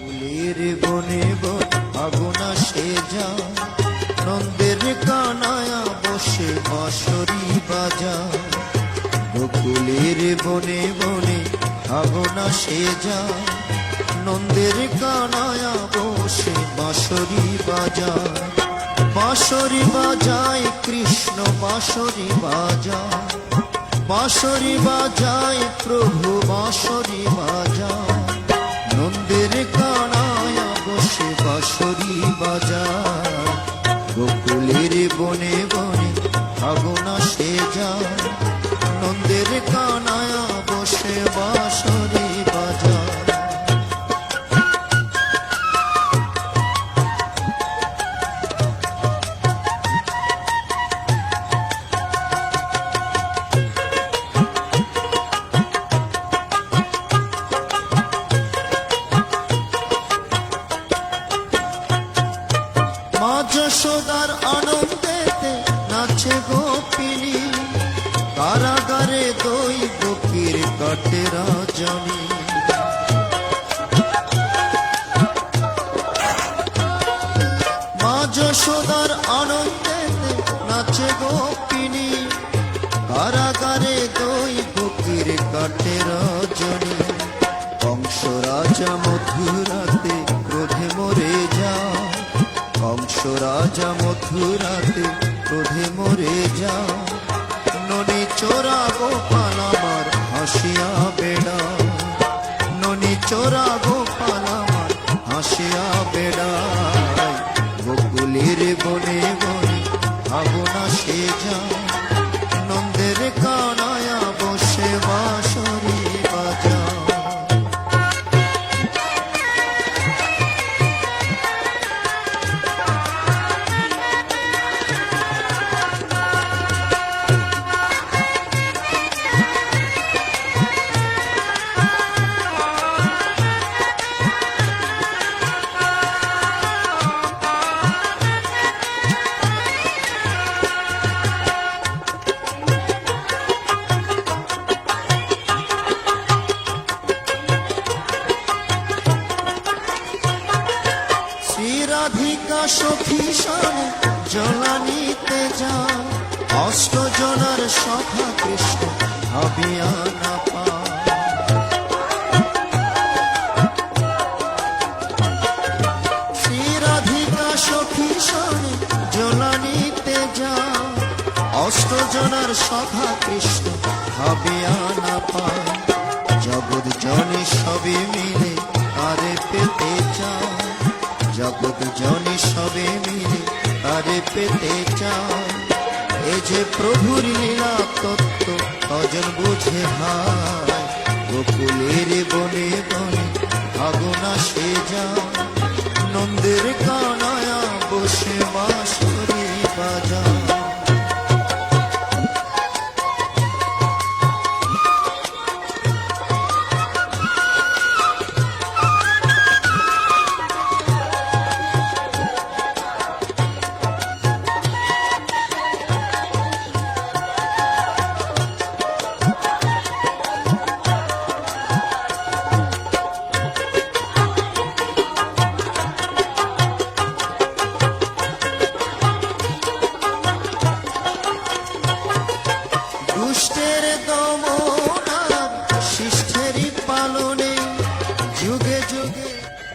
ফুলের বনে আগুনা সে যা। নন্দের কানায়া বসে বাঁশরি বাজা। বকুলের বনে বনে আগুনা সে যা। নন্দের কানায়া বসে বাঁশরি বাজা। বাঁশরি বাজায় কৃষ্ণ, বাঁশরি বাজায় বাঁশরি বাজায় প্রভু, বাঁশরি বাজায় বসে বাঁশরি বাজা গোকুলের বনে বনে ভাবনা সে যায় যশোদার আনন্দেতে নাচে গোপিনী কারাগারে দই বকির কাটে রাজনী। যশোদার আনন্দেতে নাচে গোপিনী কারাগারে দই বকির কাটে রজনী। কংস রাজা মধুরাতে কংস রাজা শ্রীরাধিকা সখী সানে জলানিতে যান। অষ্ট জনার সখা কৃষ্ণ ভাবিয়া জনার সখা কৃষ্ণ ভাবিয়া পায় জগৎ জনে সবে মিলে আরে পেতে চায় জনি সবে মিলে তারে পেতে চান এ যে প্রভুর লীলা তত্ত্ব অজন বুঝে হায়। গোকুলের বনে বনে ভাগনা সে যা নন্দের কানায়া বসে বাঁশরি বাজা stereo